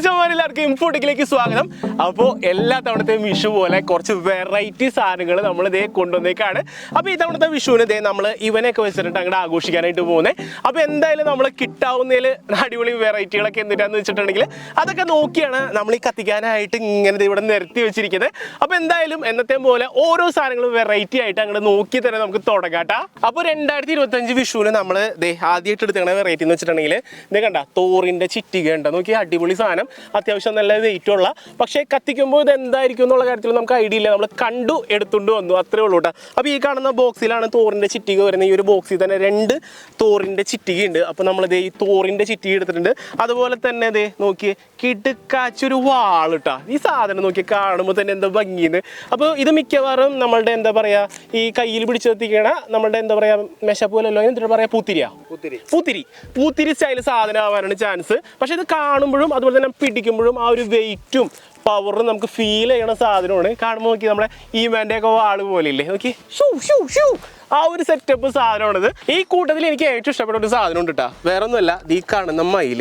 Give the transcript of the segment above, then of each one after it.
മച്ചന്മാരെല്ലാവർക്കും ഇൻഫോട്ടിക്കിലേക്ക് സ്വാഗതം. അപ്പോൾ എല്ലാ തവണത്തെയും വിഷു പോലെ കുറച്ച് വെറൈറ്റി സാധനങ്ങൾ നമ്മൾ ഇതേ കൊണ്ടുവന്നേക്കാണ്. അപ്പോൾ ഈ തവണത്തെ വിഷുവിന് ഇതേ നമ്മൾ ഇവനെയൊക്കെ വെച്ചിട്ട് അങ്ങോട്ട് ആഘോഷിക്കാനായിട്ട് പോകുന്നത് അപ്പോൾ എന്തായാലും നമ്മൾ കിട്ടാവുന്നതിൽ അടിപൊളി വെറൈറ്റികളൊക്കെ എന്തിട്ടാന്ന് വെച്ചിട്ടുണ്ടെങ്കിൽ അതൊക്കെ നോക്കിയാണ് നമ്മൾ ഈ കത്തിക്കാനായിട്ട് ഇങ്ങനെ ഇവിടെ നിരത്തി വെച്ചിരിക്കുന്നത്. അപ്പോൾ എന്തായാലും എന്നത്തെ പോലെ ഓരോ സാധനങ്ങളും വെറൈറ്റി ആയിട്ട് അങ്ങോട്ട് നോക്കി തന്നെ നമുക്ക് തുടങ്ങാട്ടാ. അപ്പോൾ രണ്ടായിരത്തി ഇരുപത്തഞ്ച് വിഷുവിന് നമ്മൾ ദേ ആദ്യമായിട്ട് എടുത്തേക്കണ വെറൈറ്റി എന്ന് വെച്ചിട്ടുണ്ടെങ്കിൽ ഇത് കണ്ട തോറിന്റെ ചിറ്റിക ഉണ്ടോ? നോക്കി അടിപൊളി സാധനം. അത്യാവശ്യം നല്ല വെയിറ്റുള്ള പക്ഷേ കത്തിക്കുമ്പോൾ ഇത് എന്തായിരിക്കും എന്നുള്ള കാര്യത്തിൽ നമുക്ക് ഐഡിയ ഇല്ല. നമ്മൾ കണ്ടു എടുത്തുകൊണ്ട് വന്നു. അത്രേ ഉള്ളൂ കേട്ടോ. അപ്പോൾ ഈ കാണുന്ന ബോക്സിലാണ് തോറിന്റെ ചിറ്റിക വരുന്നത്. ഈ ഒരു ബോക്സിൽ തന്നെ രണ്ട് തോറിന്റെ ചിറ്റിക ഉണ്ട് അപ്പോൾ നമ്മളിത് ഈ തോറിന്റെ ചിറ്റിക എടുത്തിട്ടുണ്ട്. അതുപോലെ തന്നെ ദേ നോക്കിയേ കിടുക്കാച്ചൊരു വാൾ കേട്ടോ ഈ സാധനം നോക്കി കാണുമ്പോൾ തന്നെ എന്താ ഭംഗിന്ന്. അപ്പോൾ ഇത് മിക്കവാറും നമ്മളുടെ എന്താ പറയുക ഈ കയ്യിൽ പിടിച്ചെത്തിക്കണ നമ്മളുടെ എന്താ പറയുക മെഷ പോലല്ലോ എന്താ പറയുക പൂത്തിരിയാ? പൂത്തിരി. പൂത്തിരി. പൂത്തിരി സ്റ്റൈൽ സാധനം ആവാനാണ് ചാൻസ്. പക്ഷെ ഇത് കാണുമ്പോഴും അതുപോലെ തന്നെ പിടിക്കുമ്പോഴും ആ ഒരു വെയിറ്റും പവറും നമുക്ക് ഫീൽ ചെയ്യണ സാധനമാണ്. കാണുമ്പോൾ നോക്കി നമ്മുടെ ഈ ഒക്കെ വാൾ പോലെ ഇല്ലേ നോക്കി ഷൂ ഷൂ ഷൂ ആ ഒരു സെറ്റപ്പ് സാധനമാണിത്. ഈ കൂട്ടത്തിൽ എനിക്ക് ഏറ്റവും ഇഷ്ടപ്പെട്ട ഒരു സാധനം ഉണ്ട് കേട്ടോ വേറെ ഒന്നുമല്ല ഈ കാണുന്ന മയിൽ.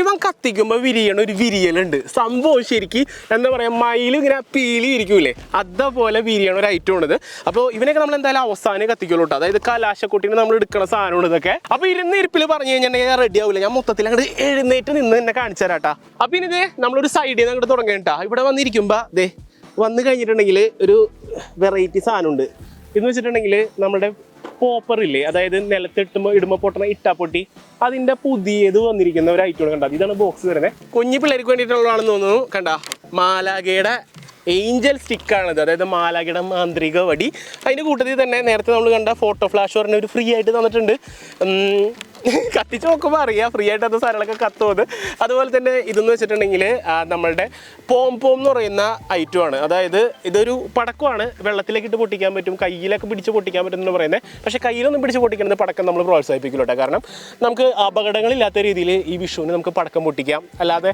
ഇവൻ കത്തിക്കുമ്പോൾ വിരിയണ ഒരു വിരിയലുണ്ട്. സംഭവം ശരിക്ക് എന്താ പറയുക മയിൽ ഇങ്ങനെ പീലി ഇരിക്കൂലേ? അതേപോലെ വിരിയണ ഒരു ഐറ്റം ഉണ്ട് അപ്പോൾ ഇവനൊക്കെ നമ്മൾ എന്തായാലും അവസാനം കത്തിക്കുള്ളൂ കേട്ടോ അതായത് കലാശക്കുട്ടീനെ നമ്മൾ എടുക്കുന്ന സാധനമാണ് ഇതൊക്കെ. അപ്പോൾ ഇരുന്ന് ഇരിപ്പിൽ പറഞ്ഞു കഴിഞ്ഞിട്ടുണ്ടെങ്കിൽ റെഡി ആവില്ല ഞാൻ മൊത്തത്തിൽ അങ്ങോട്ട് എഴുന്നേറ്റ് നിന്ന് തന്നെ കാണിച്ചു തരാട്ടാ അപ്പോൾ ഇനി ഇതേ നമ്മളൊരു സൈഡിൽ നിന്ന് അങ്ങോട്ട് തുടങ്ങിയിട്ടാ ഇവിടെ വന്നിരിക്കുമ്പോൾ ദേ വന്നു കഴിഞ്ഞിട്ടുണ്ടെങ്കിൽ ഒരു വെറൈറ്റി സാധനമുണ്ട്. എന്ന് വെച്ചിട്ടുണ്ടെങ്കിൽ നമ്മുടെ പോപ്പർ ഇല്ലേ അതായത് നിലത്തിട്ടുമ്പോൾ ഇടുമ്പോൾ പൊട്ടണ ഇട്ടാപ്പൊട്ടി അതിന്റെ പുതിയത് വന്നിരിക്കുന്ന ഒരു ഐറ്റം കണ്ട? ഇതാണ് ബോക്സ് വരുന്നത്. കുഞ്ഞു പിള്ളേർക്ക് വേണ്ടിയിട്ടുള്ളതാണെന്ന് തോന്നുന്നു. കണ്ട? മാലാഗയുടെ ഏഞ്ചൽ സ്റ്റിക്കാണിത് അതായത് മാലാഗയുടെ മാന്ത്രിക വടി. അതിന്റെ കൂട്ടത്തിൽ തന്നെ നേരത്തെ നമ്മൾ കണ്ട ഫോട്ടോ ഫ്ലാഷ് പറഞ്ഞ ഒരു ഫ്രീ ആയിട്ട് തന്നിട്ടുണ്ട്. കത്തിച്ച് നോക്കുമ്പോൾ അറിയാം ഫ്രീ ആയിട്ട് അത് സാധനങ്ങളൊക്കെ കത്തുന്നത്. അതുപോലെ തന്നെ ഇതെന്ന് വെച്ചിട്ടുണ്ടെങ്കിൽ നമ്മളുടെ പോം പോം എന്ന് പറയുന്ന ഐറ്റമാണ് അതായത് ഇതൊരു പടക്കമാണ്. വെള്ളത്തിലേക്ക് ഇട്ട് പൊട്ടിക്കാൻ പറ്റും കയ്യിലൊക്കെ പിടിച്ച് പൊട്ടിക്കാൻ പറ്റും എന്ന് പറയുന്നത്. പക്ഷേ കയ്യിലൊന്നും പിടിച്ച് പൊട്ടിക്കുന്നത് പടക്കം നമ്മൾ പ്രോത്സാഹിപ്പിക്കില്ല കാരണം നമുക്ക് അപകടങ്ങളില്ലാത്ത രീതിയിൽ ഈ വിഷുവിന് നമുക്ക് പടക്കം പൊട്ടിക്കാം. അല്ലാതെ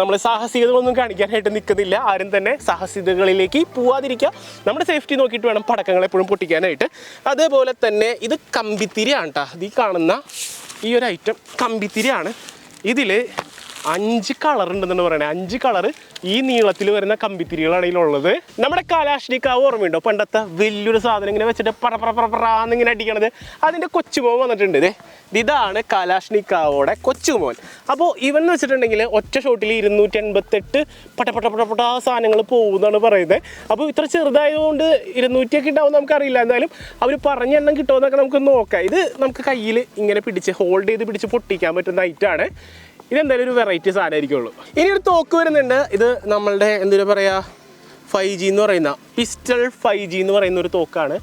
നമ്മൾ സാഹസികതകളൊന്നും കാണിക്കാനായിട്ട് നിൽക്കുന്നില്ല ആരും തന്നെ സാഹസികതകളിലേക്ക് പോവാതിരിക്കുക. നമ്മുടെ സേഫ്റ്റി നോക്കിയിട്ട് വേണം പടക്കങ്ങൾ എപ്പോഴും പൊട്ടിക്കാനായിട്ട്. അതേപോലെ തന്നെ ഇത് കമ്പിത്തിരിയാണ് കേട്ടോ ഈ കാണുന്ന ഈ ഒരു ഐറ്റം കമ്പിത്തിരിയാണ്. ഇതിൽ അഞ്ച് കളർ ഉണ്ടെന്നാണ് പറയുന്നത്. അഞ്ച് കളർ ഈ നീളത്തിൽ വരുന്ന കമ്പിത്തിരികളാണ് ഇതിലുള്ളത് നമ്മുടെ കാലാഷ്ടിക്കാവ് ഓർമ്മയുണ്ടോ? പണ്ടത്തെ വലിയൊരു സാധനം ഇങ്ങനെ വെച്ചിട്ട് പറ പറ അടിക്കണത്? അതിന്റെ കൊച്ചുമോൻ വന്നിട്ടുണ്ട് ദേ. ഇതാണ് കാലാഷ്ണിക്കാവോടെ കൊച്ചുമോൻ. അപ്പോൾ ഇവൻ എന്ന് വെച്ചിട്ടുണ്ടെങ്കിൽ ഒറ്റ ഷോട്ടിൽ ഇരുന്നൂറ്റി എൺപത്തെട്ട് പട്ട പട്ട പട്ട പട്ട സാധനങ്ങൾ പോകുമെന്നാണ് പറയുന്നത്. അപ്പോൾ ഇത്ര ചെറുതായതുകൊണ്ട് ഇരുന്നൂറ്റിയൊക്കെ ഉണ്ടാവും നമുക്കറിയില്ല. എന്തായാലും അവർ പറഞ്ഞ എണ്ണം കിട്ടുമെന്നൊക്കെ നമുക്ക് നോക്കാം. ഇത് നമുക്ക് കയ്യിൽ ഇങ്ങനെ പിടിച്ച് ഹോൾഡ് ചെയ്ത് പിടിച്ച് പൊട്ടിക്കാൻ പറ്റുന്ന ഐറ്റാണ് ഇതെന്തായാലും ഒരു വെറൈറ്റി സാധനമായിരിക്കുള്ളൂ. ഇനി ഒരു തോക്ക് വരുന്നുണ്ട്. ഇത് നമ്മളുടെ എന്താ പറയുക ഫൈവ് ജി എന്ന് പറയുന്ന പിസ്റ്റൾ ഫൈവ് ജി എന്ന് പറയുന്ന ഒരു തോക്കാണ്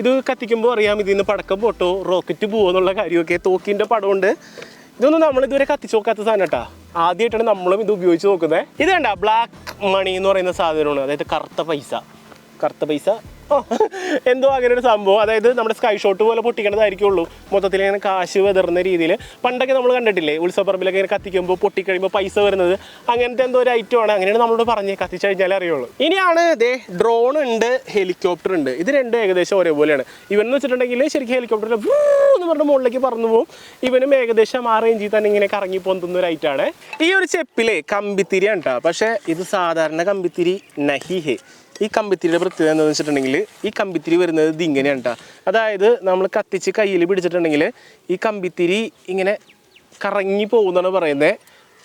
ഇത് കത്തിക്കുമ്പോൾ അറിയാം ഇതിൽ നിന്ന് പടക്കം പൊട്ടോ റോക്കറ്റ് പോവോ എന്നുള്ള കാര്യമൊക്കെ തോക്കിന്റെ പടമുണ്ട്. ഇതൊന്നും നമ്മൾ ഇതുവരെ കത്തിച്ച് നോക്കാത്ത സാധനം കേട്ടാ ആദ്യമായിട്ടാണ് നമ്മളും ഇത് ഉപയോഗിച്ച് നോക്കുന്നത്. ഇത് കണ്ട ബ്ലാക്ക് മണി എന്ന് പറയുന്ന സാധനമാണ്. അതായത് കറുത്ത പൈസ. കറുത്ത പൈസ എന്തോ അങ്ങനെ ഒരു സംഭവം. അതായത് നമ്മുടെ സ്കൈ ഷോട്ട് പോലെ പൊട്ടിക്കണതായിരിക്കുള്ളൂ. മൊത്തത്തിൽ ഇങ്ങനെ കാശ് വെതറുന്ന രീതിയിൽ പണ്ടൊക്കെ നമ്മൾ കണ്ടിട്ടില്ലേ ഉത്സവപ്പറമ്പിലൊക്കെ ഇങ്ങനെ കത്തിക്കുമ്പോൾ പൊട്ടിക്കഴിയുമ്പോൾ പൈസ വരുന്നത്. അങ്ങനത്തെ എന്തോ ഒരു ഐറ്റം ആണ്. അങ്ങനെയാണ് നമ്മളോട് പറഞ്ഞ് കത്തിച്ചു കഴിഞ്ഞാലേ അറിയുള്ളൂ. ഇനിയാണ് ദേ ഡ്രോൺ ഉണ്ട് ഹെലികോപ്റ്റർ ഉണ്ട്. ഇത് രണ്ടും ഏകദേശം ഒരേപോലെയാണ്. ഇവൻ വെച്ചിട്ടുണ്ടെങ്കിൽ ശരിക്കും ഹെലികോപ്റ്ററിൽ എന്ന് പറഞ്ഞ മുകളിലേക്ക് പറന്നു പോകും ഇവനും ഏകദേശം ആ റേഞ്ചിൽ തന്നെ ഇങ്ങനെ കറങ്ങി പൊന്തുന്ന ഒരു ഐറ്റാണ് ഈ ഒരു ചെപ്പിലെ കമ്പിത്തിരിയാണ് കേട്ടോ പക്ഷേ ഇത് സാധാരണ കമ്പിത്തിരി നഹിഹെ. ഈ കമ്പിത്തിരിയുടെ പ്രത്യേകത എന്താണെന്ന് വെച്ചിട്ടുണ്ടെങ്കിൽ ഈ കമ്പിത്തിരി വരുന്നത് ഇത് ഇങ്ങനെയാണ് കേട്ടോ അതായത് നമ്മൾ കത്തിച്ച് കയ്യിൽ പിടിച്ചിട്ടുണ്ടെങ്കിൽ ഈ കമ്പിത്തിരി ഇങ്ങനെ കറങ്ങി പോകുന്നതാണ് പറയുന്നത്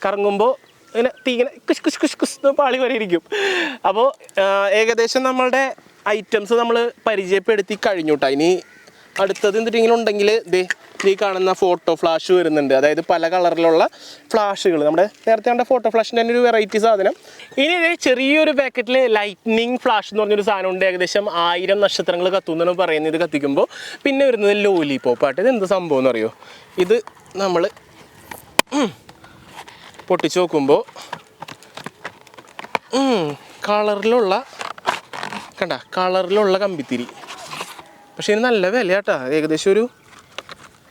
കറങ്ങുമ്പോൾ ഇങ്ങനെ തീ ഇങ്ങനെ കുശ് കുശ് കുശ് കുശ് പാളി വരെ ഇരിക്കും. അപ്പോൾ ഏകദേശം നമ്മളുടെ ഐറ്റംസ് നമ്മൾ പരിചയപ്പെടുത്തി കഴിഞ്ഞു കേട്ടോ ഇനി അടുത്തത് എന്തിട്ടെങ്കിലും ഉണ്ടെങ്കിൽ ദേ ഈ കാണുന്ന ഫോട്ടോ ഫ്ലാഷ് വരുന്നുണ്ട്. അതായത് പല കളറിലുള്ള ഫ്ലാഷുകൾ നമ്മുടെ നേരത്തെ കണ്ട ഫോട്ടോ ഫ്ലാഷിന്റെ തന്നെ ഒരു വെറൈറ്റി സാധനം. ഇനി ചെറിയൊരു പാക്കറ്റിൽ ലൈറ്റ്നിങ് ഫ്ലാഷ് എന്ന് പറഞ്ഞൊരു സാധനം ഉണ്ട്. ഏകദേശം ആയിരം നക്ഷത്രങ്ങൾ കത്തുന്നാണ് പറയുന്നത്. ഇത് കത്തിക്കുമ്പോൾ പിന്നെ വരുന്നത് ലോലി പോപ്പാട്ട് ഇത് എന്ത് സംഭവം എന്നറിയോ? ഇത് നമ്മൾ പൊട്ടിച്ച് നോക്കുമ്പോൾ കളറിലുള്ള കണ്ട കളറിലുള്ള കമ്പിത്തിരി. പക്ഷേ ഇത് നല്ല വില ഏകദേശം ഒരു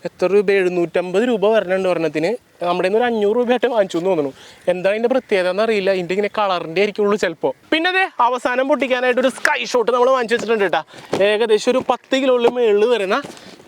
എത്ര രൂപ എഴുന്നൂറ്റമ്പത് രൂപ വരണുണ്ട് ഒരെണ്ണത്തിന്. നമ്മുടെ ഒരു അഞ്ഞൂറ് രൂപയായിട്ട് വാങ്ങിച്ചു എന്ന് തോന്നുന്നു. എന്താ അതിന്റെ പ്രത്യേകത എന്നറിയില്ല. ഇതിന്റെ ഇങ്ങനെ കളറിന്റെ ആയിരിക്കുള്ളൂ ചിലപ്പോൾ പിന്നെ അതെ അവസാനം പൊട്ടിക്കാനായിട്ട് ഒരു സ്കൈ ഷോട്ട് നമ്മൾ വാങ്ങിച്ചു വെച്ചിട്ടുണ്ട് കേട്ടോ. ഏകദേശം ഒരു പത്ത് കിലോയിൽ മേളിൽ വരുന്ന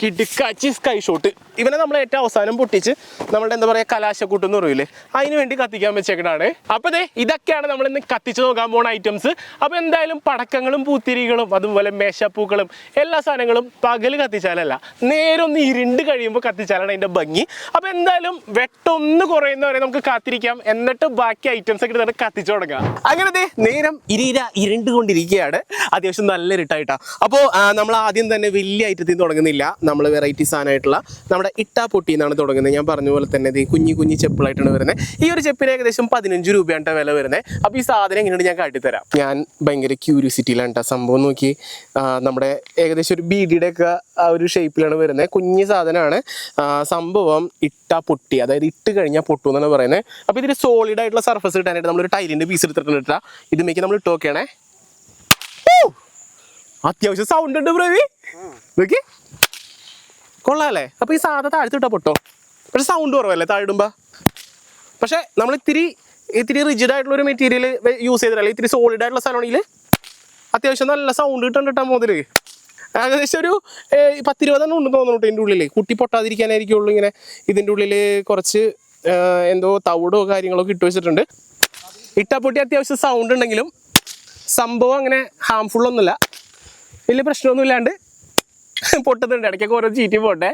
കിടുക്കാച്ചി സ്കൈ ഷോട്ട് ഇവനെ നമ്മൾ ഏറ്റവും അവസാനം പൊട്ടിച്ച് നമ്മളുടെ എന്താ പറയുക കലാശക്കൂട്ട് എന്ന് പറയൂലേ? അതിന് വേണ്ടി കത്തിക്കാൻ വെച്ചേക്കണാണ്. അപ്പൊ അതെ ഇതൊക്കെയാണ് നമ്മൾ ഇന്ന് കത്തിച്ച് നോക്കാൻ പോകുന്ന ഐറ്റംസ് അപ്പൊ എന്തായാലും പടക്കങ്ങളും പൂത്തിരികളും അതുപോലെ മേശപ്പൂക്കളും എല്ലാ സാധനങ്ങളും പകൽ കത്തിച്ചാലല്ല നേരെ ഒന്ന് ഇരുണ്ട് കഴിയുമ്പോൾ കത്തിച്ചാലാണ് അതിന്റെ ഭംഗി. അപ്പൊ എന്തായാലും വെട്ടൊന്ന് കുറയുന്നവരെ നമുക്ക് കാത്തിരിക്കാം. എന്നിട്ട് ബാക്കി ഐറ്റംസ് ഒക്കെ എടുത്തിട്ട് കത്തിച്ചു തുടങ്ങാം. അങ്ങനെ നേരം ഇരിര ഇരുണ്ടുകൊണ്ടിരിക്കുകയാണ് അത്യാവശ്യം നല്ല ഇരുട്ടായിട്ടാ അപ്പോൾ നമ്മൾ ആദ്യം തന്നെ വലിയ ഐറ്റത്തിൽ തുടങ്ങുന്നില്ല. നമ്മൾ വെറൈറ്റി സാധനമായിട്ടുള്ള നമ്മുടെ ഇട്ടാ പൊട്ടി എന്നാണ് തുടങ്ങുന്നത്. ഞാൻ പറഞ്ഞ പോലെ തന്നെ ദേ കുഞ്ഞി കുഞ്ഞി ചെപ്പിളായിട്ടാണ് വരുന്നത്. ഈ ഒരു ചെപ്പിന് ഏകദേശം പതിനഞ്ച് രൂപയാണ് വില വരുന്നത്. അപ്പോൾ ഈ സാധനം എങ്ങനെയാണ് ഞാൻ കാട്ടിത്തരാം. ഞാൻ ഭയങ്കര ക്യൂരിയോസിറ്റിയിലാണ് കേട്ടോ സംഭവം നോക്കി നമ്മുടെ ഏകദേശം ഒരു ബീഡിയുടെ ഒക്കെ ആ ഒരു ഷേപ്പിലാണ് വരുന്നത്. കുഞ്ഞു സാധനമാണ്. ആ, സംഭവം ഇട്ട പൊട്ടി. അതായത് ഇട്ട് കഴിഞ്ഞാൽ പൊട്ടു എന്നാണ് പറയുന്നത് അപ്പോൾ ഇതിന് സോളിഡ് ആയിട്ടുള്ള സർഫസ് കിട്ടാനായിട്ട് നമ്മളൊരു ടൈലിന്റെ പീസ് എടുത്തിട്ടുണ്ട് ഇത് ഇതുമേക്ക് നമ്മൾ ഇട്ട് നോക്കിയാണേ. അത്യാവശ്യം സൗണ്ട് ഉണ്ട് പ്രവി നോക്കി. കൊള്ളാല്ലേ? അപ്പൊ ഈ സാധ താഴ്ത്തിട്ടാ പൊട്ടോ. പക്ഷെ സൗണ്ട് കുറവല്ലേ താഴിടുമ്പോ പക്ഷെ നമ്മൾ ഇത്തിരി ഇത്തിരി റിജിഡ് ആയിട്ടുള്ള ഒരു മെറ്റീരിയൽ യൂസ് ചെയ്തിട്ടല്ലേ ഇത്തിരി സോളിഡ് ആയിട്ടുള്ള സാധനമാണെങ്കിൽ അത്യാവശ്യം നല്ല സൗണ്ട് കിട്ടുന്നുണ്ട് മുതൽ. ഏകദേശം ഒരു പത്തിരുപതെണ്ണം ഉണ്ടെന്ന് തോന്നുന്നു ഇതിന്റെ ഉള്ളിൽ കുട്ടി പൊട്ടാതിരിക്കാനായിരിക്കുള്ളൂ ഇങ്ങനെ ഇതിന്റെ ഉള്ളിൽ കുറച്ച് എന്തോ തവിടോ കാര്യങ്ങളോ ഇട്ട് വെച്ചിട്ടുണ്ട്. ഇട്ടപ്പൊട്ടി അത്യാവശ്യം സൗണ്ട് ഉണ്ടെങ്കിലും സംഭവം അങ്ങനെ ഹാംഫുൾ ഒന്നുമില്ല. വലിയ പ്രശ്നമൊന്നും ഇല്ലാണ്ട് പൊട്ടുന്നുണ്ട്. ഇടയ്ക്കൊക്കെ ഓരോ ചീറ്റി പോട്ടെ.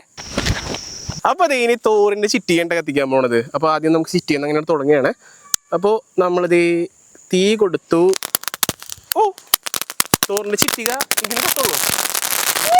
അപ്പൊ അത് ഇനി തോറിന്റെ ചിറ്റിയണ്ട കത്തിക്കാൻ പോണത്. അപ്പൊ ആദ്യം നമുക്ക് ചിറ്റിയെന്ന് അങ്ങനെ തുടങ്ങുകയാണ്. അപ്പോൾ നമ്മളിത് തീ കൊടുത്തു. ഓ തോറിന്റെ ചിറ്റിക ഇതിന് കത്തുള്ളൂ.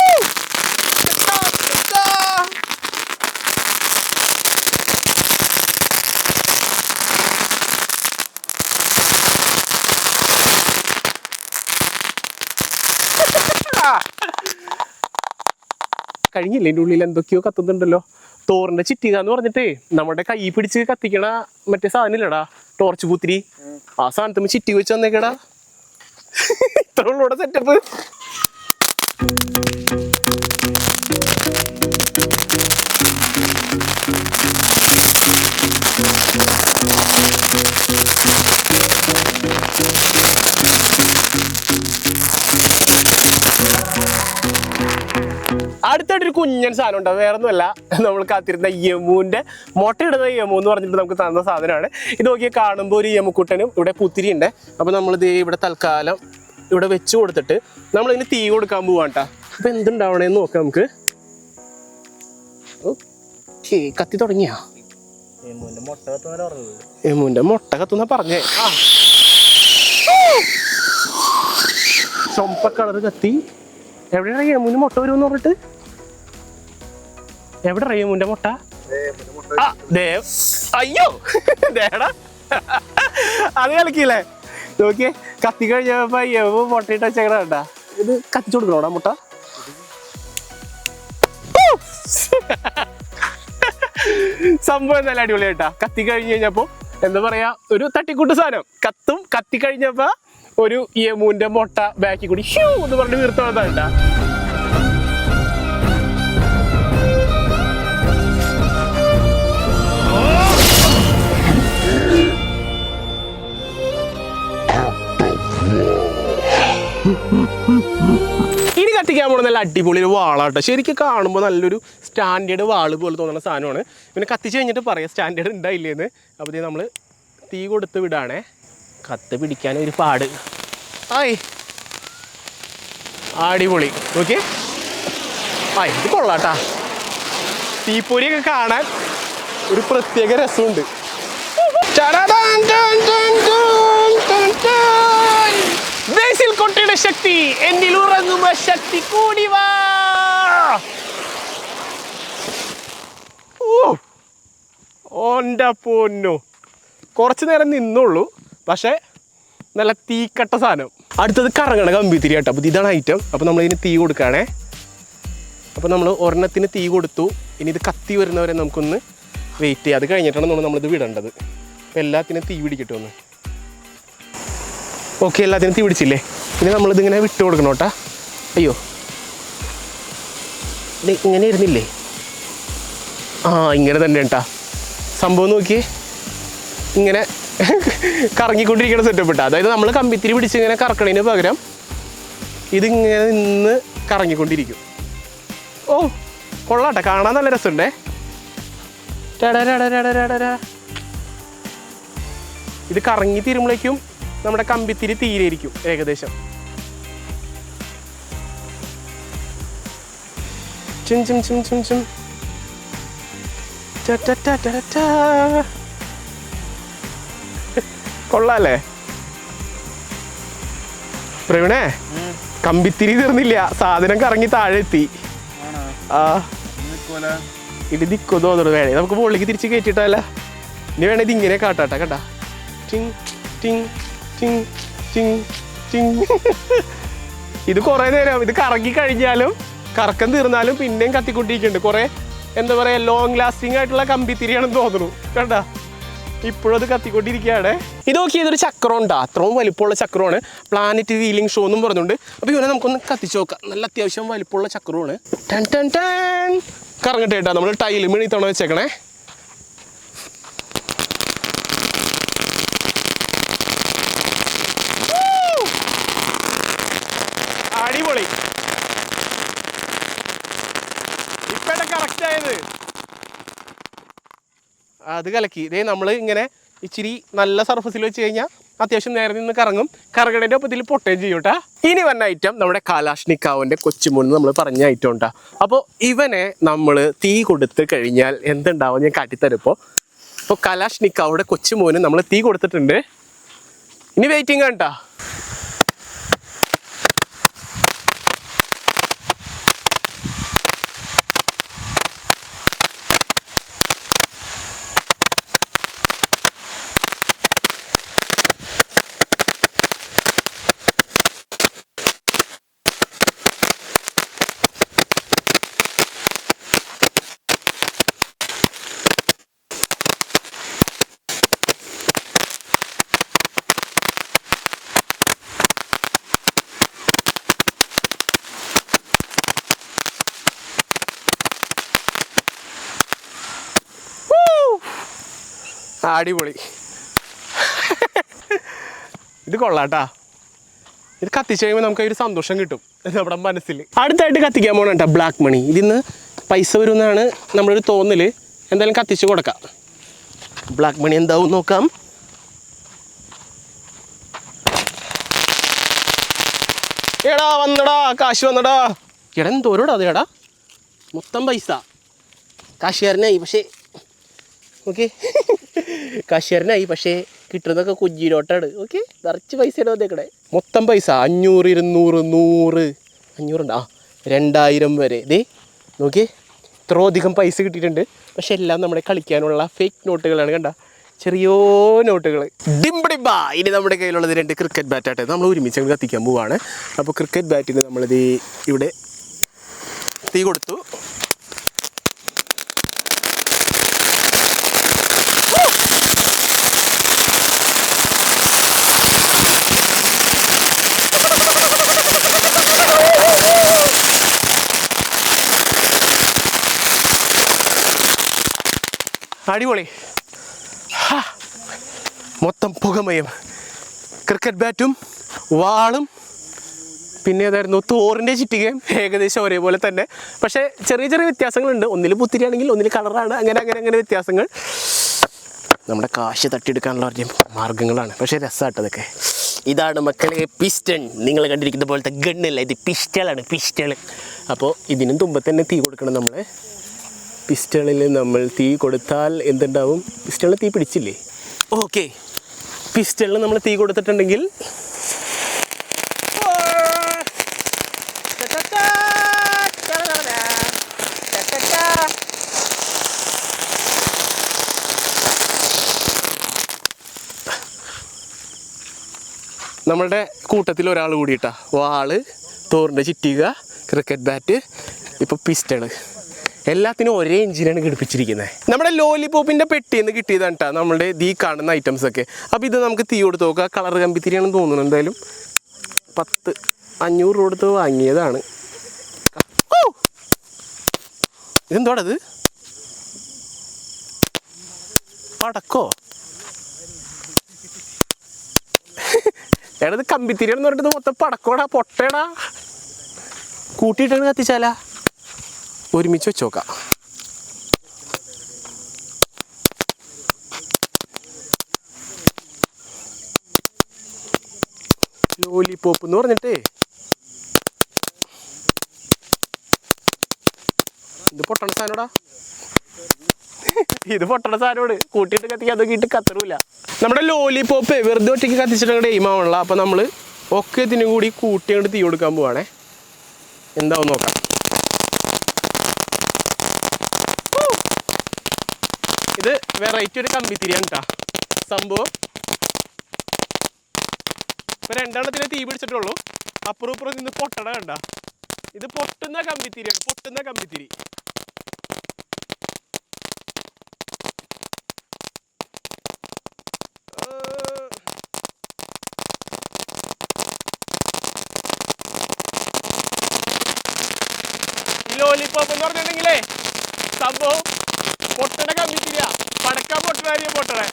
കഴിഞ്ഞില്ല? എന്റെ ഉള്ളിൽ എന്തൊക്കെയോ കത്തുന്നുണ്ടല്ലോ. തോറിന്റെ ചിറ്റിക പറഞ്ഞിട്ടേ നമ്മുടെ കൈ പിടിച്ച് കത്തിക്കണ മറ്റേ സാധനം ഇല്ലടാ ടോർച്ച് പൂത്തിരി. ആ സാധനത്തിന് ചിറ്റി വെച്ച് വന്നേക്കടാ ഇത്ര ഉള്ളൂടെ സെറ്റപ്പ് അടുത്തായിട്ടൊരു കുഞ്ഞൻ സാധനം ഉണ്ട് വേറെ ഒന്നുമല്ല നമ്മൾ കാത്തിരുന്ന യമുവിന്റെ മുട്ടയിടുന്ന യമു എന്ന് പറഞ്ഞിട്ട് നമുക്ക് തന്ന സാധനമാണ്. ഇത് നോക്കിയാൽ കാണുമ്പോൾ ഒരു യമുക്കുട്ടനും ഇവിടെ പുത്തിരി ഉണ്ട് അപ്പോൾ നമ്മളിത് ഇവിടെ തൽക്കാലം ഇവിടെ വെച്ച് കൊടുത്തിട്ട് നമ്മൾ ഇതിന് തീ കൊടുക്കാൻ പോവാണ് കേട്ടോ അപ്പോൾ എന്തുണ്ടാവണേന്ന് നോക്കാം നമുക്ക്. ഓക്കേ കത്തി തുടങ്ങിയാ? എമുന്റെ മുട്ട കത്തുന്ന പറഞ്ഞേ. ആ. ചൊമ്പ കളർ കത്തി. എവിടെയാണ് യമുന് മുട്ട വരുമെന്ന് പറഞ്ഞിട്ട്? എവിടെ യമുന്റെ മുട്ട? ആ ദേ അയ്യോ. ദേടാ അത് കളിക്കില്ലേ? നോക്കിയേ. കത്തി കഴിഞ്ഞപ്പോ യവു മുട്ടയിട്ട് വെച്ചേക്കണ കേട്ടാ ഇത് കത്തിച്ചു കൊടുക്കണോടാ മുട്ട? സംഭവം നല്ല അടിപൊളിയായിട്ടാ കത്തി കഴിഞ്ഞ് കഴിഞ്ഞപ്പോ എന്താ പറയാ ഒരു തട്ടിക്കൂട്ട് സാധനം. കത്തും കത്തി കഴിഞ്ഞപ്പോ ഒരു യമൂന്റെ മുട്ട ബാക്കി കൂടി ഷ്യൂ എന്ന് പറഞ്ഞ് വീർത്ത് ഇനി കത്തിക്കാൻ പോണ നല്ല അടിപൊളി ഒരു വാളാട്ടോ. ശരിക്കും കാണുമ്പോൾ നല്ലൊരു സ്റ്റാൻഡേർഡ് വാൾ പോലെ തോന്നുന്ന സാധനമാണ്. പിന്നെ കത്തിച്ച് കഴിഞ്ഞിട്ട് പറയാം സ്റ്റാൻഡേർഡ് ഉണ്ടായില്ലേന്ന്. അപ്പോൾ ഇത് നമ്മൾ തീ കൊടുത്ത് വിടാണേ. കത്ത് പിടിക്കാൻ ഒരു പാട്. ആയി. അടിപൊളി. ഓക്കെ ആ ഇത് കൊള്ളാട്ടാ. തീപ്പൊരിയൊക്കെ കാണാൻ ഒരു പ്രത്യേക രസമുണ്ട്. ചടടാൻ ബേസിൽ ശക്തി എന്നിൽ ഉറങ്ങുമ്പോ ശക്തി കൂടി വാ. ഓന്റെ കുറച്ച് നേരം നിന്നുള്ളൂ പക്ഷേ നല്ല തീക്കട്ട സാധനം. അടുത്തത് കറങ്ങണ കമ്പിത്തിരി കേട്ടോ. അപ്പോൾ ഇതാണ് ഐറ്റം അപ്പോൾ നമ്മളിതിന് തീ കൊടുക്കുകയാണേ. അപ്പോൾ നമ്മൾ ഒരെണ്ണത്തിന് തീ കൊടുത്തു. ഇനി ഇത് കത്തി വരുന്നവരെ നമുക്കൊന്ന് വെയിറ്റ് ചെയ്യാം. അത് കഴിഞ്ഞിട്ടാണ് നമ്മൾ നമ്മളിത് വിടേണ്ടത്. അപ്പോൾ എല്ലാത്തിനും തീ പിടിക്കട്ടെ ഒന്ന്. ഓക്കെ എല്ലാത്തിനും തീ പിടിച്ചില്ലേ? ഇനി നമ്മളിതിങ്ങനെ വിട്ടു കൊടുക്കണം കേട്ടാ. അയ്യോ. ഇങ്ങനെ ഇരുന്നില്ലേ? ആ ഇങ്ങനെ തന്നെ കേട്ടാ. സംഭവം നോക്കിയേ. ഇങ്ങനെ കറങ്ങിക്കൊണ്ടിരിക്കണം സെറ്റപ്പ് ഇട്ടാ. അതായത് നമ്മൾ കമ്പിത്തിരി പിടിച്ച് ഇങ്ങനെ കറക്കണതിന് പകരം ഇതിങ്ങനെ നിന്ന് കറങ്ങിക്കൊണ്ടിരിക്കും. ഓ കൊള്ളാട്ടെ. കാണാൻ നല്ല രസമുണ്ടേ. ഇത് കറങ്ങി തീരുമ്പോഴേക്കും നമ്മുടെ കമ്പിത്തിരി തീരെയിരിക്കും ഏകദേശം. ട ട ട ട ട. കൊള്ളാല്ലേ? പ്രവീണേ കമ്പിത്തിരി തീർന്നില്ല. സാധനം കറങ്ങി താഴെ എത്തി ആ. ഇടി ദിക്കോ തോന്നുന്നു. വേണേ നമുക്ക് മുകളിലേക്ക് തിരിച്ച് കയറ്റിട്ടല്ല ഇനി വേണേ ഇത് ഇങ്ങനെ കാട്ടാട്ടെ കേട്ടാ ടിങ് ടിങ് ടിങ് ടിങ് ടിങ്. ഇത് കുറേ നേരം ഇത് കറങ്ങി കഴിഞ്ഞാലും കറക്കം തീർന്നാലും പിന്നെയും കത്തിക്കൊണ്ടിരിക്കുന്നുണ്ട്. കുറേ എന്താ പറയുക ലോങ് ലാസ്റ്റിംഗ് ആയിട്ടുള്ള കമ്പിത്തിരിയാണെന്ന് തോന്നുന്നു. കണ്ടാ? ഇപ്പോഴും അത് കത്തിക്കൊണ്ടിരിക്കുകയാണ്. ഇത് നോക്കി ഇതൊരു ചക്രം ഉണ്ടാ അത്രയും വലിപ്പമുള്ള ചക്രമാണ്. പ്ലാനറ്റ് വീലിംഗ് ഷോ എന്നും പറഞ്ഞുകൊണ്ട് അപ്പോൾ ഇവനെ നമുക്കൊന്ന് കത്തിച്ച് നോക്കാം. നല്ല അത്യാവശ്യം വലിപ്പമുള്ള ചക്രമാണ്. ടൺ ടൺ ടൺ. കറങ്ങട്ടെ കേട്ടോ. നമ്മൾ ടൈലും തവണ വെച്ചേക്കണേ Woo! അടിപൊളി ആയത് അത് കലക്കി. ഇതേ നമ്മൾ ഇങ്ങനെ ഇച്ചിരി നല്ല സർഫസിൽ വെച്ച് കഴിഞ്ഞാൽ അത്യാവശ്യം നേരെ നിന്ന് കറങ്ങും. കറങ്ങണേന്റെ ഒപ്പത്തിൽ പൊട്ടുകയും ചെയ്യും കേട്ടാ. ഇനി വന്ന ഐറ്റം നമ്മുടെ കാലാഷ്ണിക്കാവിന്റെ കൊച്ചുമൂന്ന് നമ്മൾ പറഞ്ഞ ഐറ്റം ഉണ്ടാ? അപ്പോൾ ഇവനെ നമ്മൾ തീ കൊടുത്ത് കഴിഞ്ഞാൽ എന്തുണ്ടാവും? ഞാൻ കാട്ടിത്തരും ഇപ്പോൾ കലാഷ്നിക്കാവുടെ കൊച്ചുമോന് നമ്മൾ തീ കൊടുത്തിട്ടുണ്ട്. ഇനി വെയിറ്റിംഗ് കണ്ടാ അടിപൊളി. ഇത് കൊള്ളാട്ടാ. ഇത് കത്തിച്ചു കഴിയുമ്പോൾ നമുക്ക് ഒരു സന്തോഷം കിട്ടും. നമ്മുടെ മനസ്സിൽ അടുത്തായിട്ട് കത്തിക്കാൻ പോകണം കേട്ടോ ബ്ലാക്ക് മണി ഇതിന്ന് പൈസ വരുമെന്നാണ് നമ്മളൊരു തോന്നൽ എന്തായാലും കത്തിച്ച് കൊടുക്കാം. ബ്ലാക്ക് മണി എന്താവും നോക്കാം. എടാ വന്നടാ കാശ് വന്നടാ. എടാ എന്തോരോടാ അതേടാ മൊത്തം പൈസ. കാശുകാരനായി പക്ഷേ ഓക്കെ. ആയി പക്ഷേ കിട്ടുന്നതൊക്കെ കുഞ്ഞിരോട്ടാണ് ഓക്കെ നിറച്ച് പൈസ വന്നേക്കണേ. മൊത്തം പൈസ അഞ്ഞൂറ് ഇരുന്നൂറ് നൂറ്. അഞ്ഞൂറുണ്ട്. ആ രണ്ടായിരം വരെ. ദേ നോക്കിയേ ഇത്രോ അധികം പൈസ കിട്ടിയിട്ടുണ്ട്. പക്ഷെ എല്ലാം നമ്മുടെ കളിക്കാനുള്ള ഫേക്ക് നോട്ടുകളാണ് കണ്ട. ചെറിയോ നോട്ടുകൾ ഡിംബിഡിബ ഇനി നമ്മുടെ കയ്യിലുള്ളത് രണ്ട് ക്രിക്കറ്റ് ബാറ്റാട്ടെ നമ്മൾ ഒരുമിച്ച് കത്തിക്കാൻ പോവാണ്. അപ്പോൾ ക്രിക്കറ്റ് ബാറ്റിന് നമ്മളിത് ഇവിടെ തീ കൊടുത്തു. അടിപൊളി. മൊത്തം പുകമയം. ക്രിക്കറ്റ് ബാറ്റും വാളും. പിന്നെ ഏതായിരുന്നു? തോറിന്റെ ചുറ്റികയും ഏകദേശം ഒരേപോലെ തന്നെ. പക്ഷേ ചെറിയ ചെറിയ വ്യത്യാസങ്ങളുണ്ട്. ഒന്നിൽ പുത്തിരിയാണെങ്കിൽ ഒന്നിൽ കളറാണ്. അങ്ങനെ അങ്ങനെ അങ്ങനെ വ്യത്യാസങ്ങൾ. നമ്മുടെ കാശ് തട്ടിയെടുക്കാനുള്ള ഒരു മാർഗങ്ങളാണ്. പക്ഷേ രസമായിട്ടതൊക്കെ ഇതാണ് മക്കളെ പിസ്റ്റൺ. നിങ്ങൾ കണ്ടിരിക്കുന്ന പോലത്തെ ഗണ്ണല്ല. ഇത് പിസ്റ്റളാണ് പിസ്റ്റൾ അപ്പോൾ ഇതിനും തുമ്പത്തന്നെ തീ കൊടുക്കണം നമ്മൾ പിസ്റ്റളിൽ നമ്മൾ തീ കൊടുത്താൽ എന്തുണ്ടാവും? പിസ്റ്റളിൽ തീ പിടിച്ചില്ലേ? ഓക്കെ. പിസ്റ്റളിൽ നമ്മൾ തീ കൊടുത്തിട്ടുണ്ടെങ്കിൽ? നമ്മളുടെ കൂട്ടത്തിൽ ഒരാൾ കൂടിയിട്ടാ. വാൾ തോറിന്റെ ചിറ്റിക ക്രിക്കറ്റ് ബാറ്റ് ഇപ്പോൾ പിസ്റ്റൾ എല്ലാത്തിനും ഒരേ എഞ്ചിനാണ് ഘടിപ്പിച്ചിരിക്കുന്നത് നമ്മുടെ ലോലിപോപ്പിന്റെ പെട്ടിയിൽ നിന്ന് കിട്ടിയതാണ് കേട്ടോ നമ്മുടെ ഈ കാണുന്ന ഐറ്റംസ് ഒക്കെ. അപ്പോൾ ഇത് നമുക്ക് തീ കൊടുത്ത് നോക്കാം. കളർ കമ്പിത്തിരിയാണെന്ന് തോന്നുന്നു എന്തായാലും. പത്ത് അഞ്ഞൂറ് രൂപ കൊടുത്ത് വാങ്ങിയതാണ്! ഇതെന്തോടത് പടക്കോ? എടാ ഇത് കമ്പിത്തിരിയാണെന്ന് പറഞ്ഞിട്ട് മൊത്തം പടക്കോടാ പൊട്ടേടാ. കൂട്ടിയിട്ടാണ് കത്തിച്ചാലാ. ഒരുമിച്ച് വെച്ച് നോക്കാം. ലോലിപോപ്പ് എന്ന് പറഞ്ഞിട്ടേ. ഇത് പൊട്ടണ സാധനോടാ ഇത് പൊട്ടണ സാധനോട് കൂട്ടിയിട്ട് കത്തിക്കാൻ നോക്കിയിട്ട് കത്തറില്ല നമ്മുടെ ലോലിപോപ്പ് വെറുതെ ഒറ്റയ്ക്ക് കത്തിച്ചിട്ട് എയിം ആവണല്ല. അപ്പം നമ്മൾ ഒക്കെ ഇതിനും കൂടി കൂട്ടി അങ്ങോട്ട് തീ കൊടുക്കാൻ പോവാണേ. എന്താവും നോക്കാം. ഇത് വെറൈറ്റി ഒരു കമ്പിത്തിരിയാണ് കേട്ടോ സംഭവം ഇപ്പൊ രണ്ടെണ്ണത്തിനെ തീ പിടിച്ചിട്ടുള്ളൂ. അപ്പുറം ഇപ്പുറം നിന്ന് പൊട്ടണ കണ്ട. ഇത് പൊട്ടുന്ന കമ്പിത്തിരിയാണ് പൊട്ടുന്ന കമ്പിത്തിരി ലോലിപ്പോപ്പ് എന്ന് പറഞ്ഞിട്ടുണ്ടെങ്കിലേ സംഭവം പൊട്ടണ കമ്പിത്തിരിയാ പടക്കാൻ പൊട്ടണ പൊട്ടണേ.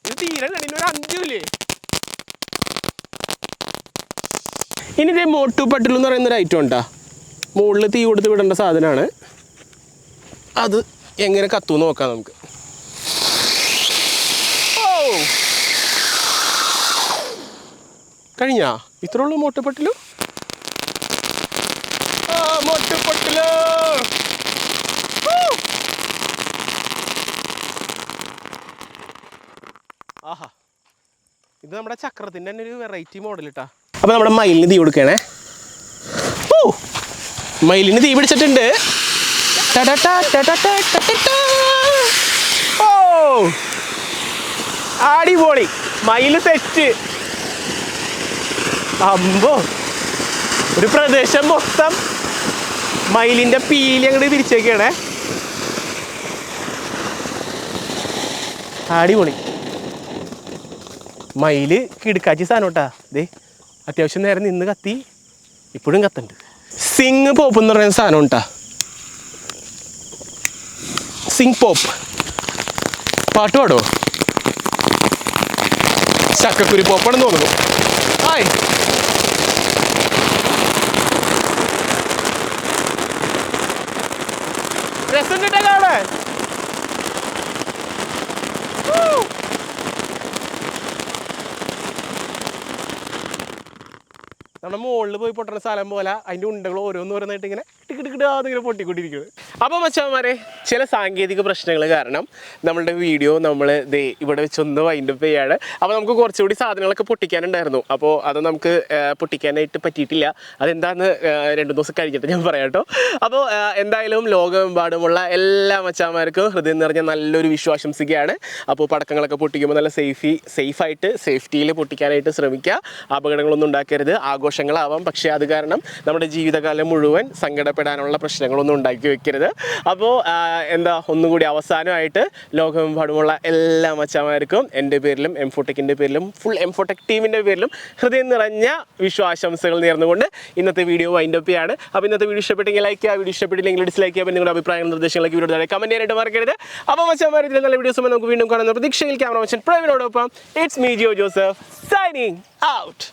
ഇത് തീരെ ഒരു അന്ത്യമില്ലേ ഇനി ഇതേ മോട്ടു പട്ടിൽ എന്ന് പറയുന്ന ഒരു ഐറ്റം ഉണ്ടാ? മുകളിൽ തീ കൊടുത്ത് വിടേണ്ട സാധനമാണ്. അത് എങ്ങനെ കത്തു നോക്കാം നമുക്ക് ഓ കഴിഞ്ഞാ? ഇത്രേ ഉള്ളൂ മോട്ടുപട്ടിലു. മോട്ടുപട്ടിലു ആഹാ. ഇത് നമ്മുടെ ചക്രത്തിന്റെ തന്നെ ഒരു വെറൈറ്റി മോഡൽ ഇട്ടാ. അപ്പൊ നമ്മുടെ മയിലിന് തീ കൊടുക്കണേ. ഓ മയിലിന് തീ പിടിച്ചിട്ടുണ്ട്. ഓ അടിപൊളി. മയിൽ സെറ്റ് അമ്പോ. ഒരു പ്രദേശം മൊത്തം മയിലിന്റെ പീലി അങ്ങോട്ട് തിരിച്ചേക്കാണേ. അടിപൊളി. മയിൽ കിടുക്കാച്ചി സാധനം കേട്ടാ. ദേ അത്യാവശ്യം നേരെ നിന്ന് കത്തി. ഇപ്പോഴും കത്തുണ്ട് സിങ് പോപ്പ് എന്ന് പറയുന്ന സാധനം ഉണ്ടാ? Sing pop. പാട്ട് പാടോ ചക്കക്കുരി പോപ്പാണെന്ന് തോന്നുന്നു. ഹായ്. രസം കിട്ടാ കാണാൻ! നമ്മുടെ മുകളിൽ പോയി പൊട്ടുന്ന സ്ഥലം പോലെ അതിന്റെ ഉണ്ടകൾ ഓരോന്ന് ഓരോന്നായിട്ട് ഇങ്ങനെ ടിക്ക് ടിക്ക് ഇങ്ങനെ പൊട്ടിക്കൊണ്ടിരിക്കുന്നത് അപ്പോൾ മച്ചാന്മാരെ ചില സാങ്കേതിക പ്രശ്നങ്ങൾ കാരണം നമ്മളുടെ വീഡിയോ നമ്മൾ ദേ ഇവിടെ വെച്ചൊന്ന് വൈൻഡപ്പ് ചെയ്യാണ്. അപ്പോൾ നമുക്ക് കുറച്ചുകൂടി സാധനങ്ങളൊക്കെ പൊട്ടിക്കാനുണ്ടായിരുന്നു. അപ്പോൾ അത് നമുക്ക് പൊട്ടിക്കാനായിട്ട് പറ്റിയിട്ടില്ല. അതെന്താണെന്ന് രണ്ടു ദിവസം കഴിഞ്ഞിട്ട് ഞാൻ പറയാം കേട്ടോ. അപ്പോൾ എന്തായാലും ലോകമെമ്പാടുമുള്ള എല്ലാ മച്ചാന്മാർക്കും ഹൃദയം നിറഞ്ഞ നല്ലൊരു വിശ്വാസംസിക്കുകയാണ് അപ്പോൾ പടക്കങ്ങളൊക്കെ പൊട്ടിക്കുമ്പോൾ നല്ല സേഫി സേഫായിട്ട് സേഫ്റ്റിയിൽ പൊട്ടിക്കാനായിട്ട് ശ്രമിക്കുക. അപകടങ്ങളൊന്നും ഉണ്ടാക്കരുത്. ആഘോഷങ്ങളാവാം. പക്ഷേ അത് കാരണം നമ്മുടെ ജീവിതകാലം മുഴുവൻ സങ്കടപ്പെടാനുള്ള പ്രശ്നങ്ങളൊന്നും ഉണ്ടാക്കി വെക്കരുത്. അപ്പോൾ എന്താ ഒന്നുകൂടി അവസാനമായിട്ട് ലോകമെമ്പാടുമുള്ള എല്ലാ മച്ചാമാർക്കും എന്റെ പേരിലും എം ഫോട്ടെക്കിന്റെ പേരിലും ഫുൾ എം ഫോട്ടെക് ടീമിന്റെ പേരിലും ഹൃദയം നിറഞ്ഞ വിശ്വാസംസകൾ നേർന്നുകൊണ്ട് ഇന്നത്തെ വീഡിയോ വൈൻഡ് അപ്പ് ചെയ്യാണ്. അപ്പോൾ ഇന്നത്തെ വീഡിയോ ഇഷ്ടപ്പെട്ടെങ്കിൽ ലൈക്ക് ചെയ്യുക വീഡിയോ ഇഷ്ടപ്പെട്ടില്ലെങ്കിൽ ഡിസ്ലൈക്ക് ചെയ്യുക നിങ്ങളുടെ അഭിപ്രായങ്ങളും നിർദ്ദേശങ്ങളൊക്കെ വീഡിയോ താഴെ കമന്റ് ചെയ്യാനായിട്ട് മറക്കരുത്. അപ്പോൾ മച്ചാമാർ ഇതിൽ നല്ല വീഡിയോസ് നമുക്ക് വീണ്ടും കാണുന്ന പ്രതീക്ഷയിൽ ക്യാമറ മച്ചൻ പ്രവീണോടൊപ്പം. It's me Jio Joseph signing out